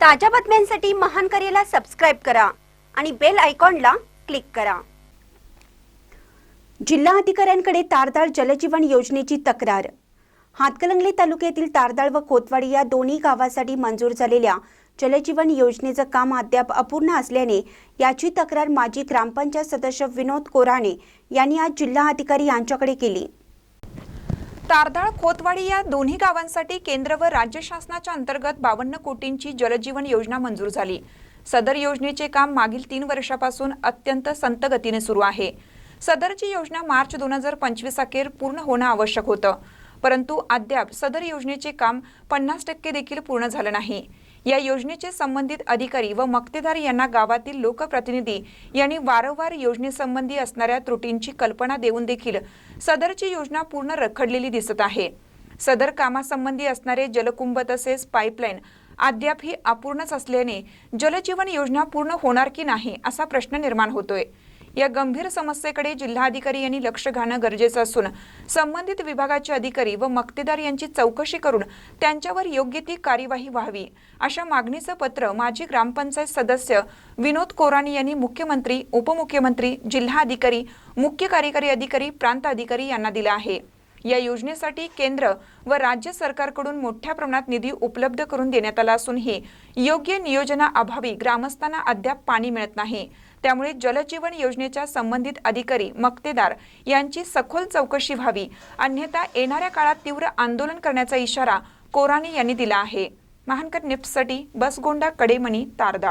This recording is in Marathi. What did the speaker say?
ताज्या बातम्यांसाठी महान करेला सबस्क्राईब करा आणि बेल आयकॉनला क्लिक करा. जिल्हा अधिकाऱ्यांकडे तारदाळ जलजीवन योजनेची तक्रार. हातकलंगले तालुक्यातील तारदाळ व कोतवाडी या दोन्ही गावासाठी मंजूर झालेल्या जलजीवन योजनेचं काम अद्याप अपूर्ण असल्याने याची तक्रार माजी ग्रामपंचायत सदस्य विनोद कोराणे यांनी आज जिल्हा अधिकारी यांच्याकडे केली. तारदाळ खोतवाडी या दोन्ही गावांसाठी केंद्र व राज्य शासनाच्या अंतर्गत बावन्न कोटींची जलजीवन योजना मंजूर झाली. सदर योजनेचे काम मागील तीन वर्षापासून अत्यंत संत गतीने सुरू आहे. सदरची योजना मार्च दोन हजार पंचवीस अखेर पूर्ण होणं आवश्यक होतं. परंतु अद्याप सदर योजनेचे काम पन्नास टक्के देखील पूर्ण झालं नाही. या योजनेचे संबंधित अधिकारी व मक्तेदार यांना गावातील लोकप्रतिनिधी यांनी वारंवार योजनेसंबंधी असणाऱ्या त्रुटींची कल्पना देऊन देखील सदरची योजना पूर्ण रखडलेली दिसत आहे. सदर कामासंबंधी असणारे जलकुंभ तसेच पाईपलाईन अद्यापही अपूर्णच असल्याने जलजीवन योजना पूर्ण होणार की नाही असा प्रश्न निर्माण होतोय. या गंभीर समस्येकडे जिल्हाधिकारी यांनी लक्ष घालणं गरजेचं असून संबंधित विभागाचे अधिकारी व मक्तेदार यांची चौकशी करून त्यांच्यावर योग्य ती कार्यवाही व्हावी. अशा मागणीचं पत्र माजी ग्रामपंचायत सदस्य विनोद कोराणी यांनी मुख्यमंत्री उपमुख्यमंत्री जिल्हाधिकारी मुख्य कार्यकारी अधिकारी प्रांत अधिकारी यांना दिलं आहे. या योजनेसाठी केंद्र व राज्य सरकारकडून मोठ्या प्रमाणात निधी उपलब्ध करून देण्यात आला असूनही योग्य नियोजनाअभावी ग्रामस्थांना अद्याप पाणी मिळत नाही. त्यामुळे जलजीवन योजनेच्या संबंधित अधिकारी मक्तेदार यांची सखोल चौकशी व्हावी. अन्यथा येणाऱ्या काळात तीव्र आंदोलन करण्याचा इशारा कोराणे यांनी दिला आहे. महानकर निफ्टसाठी बसगोंडा कडेमणी तारदाळ.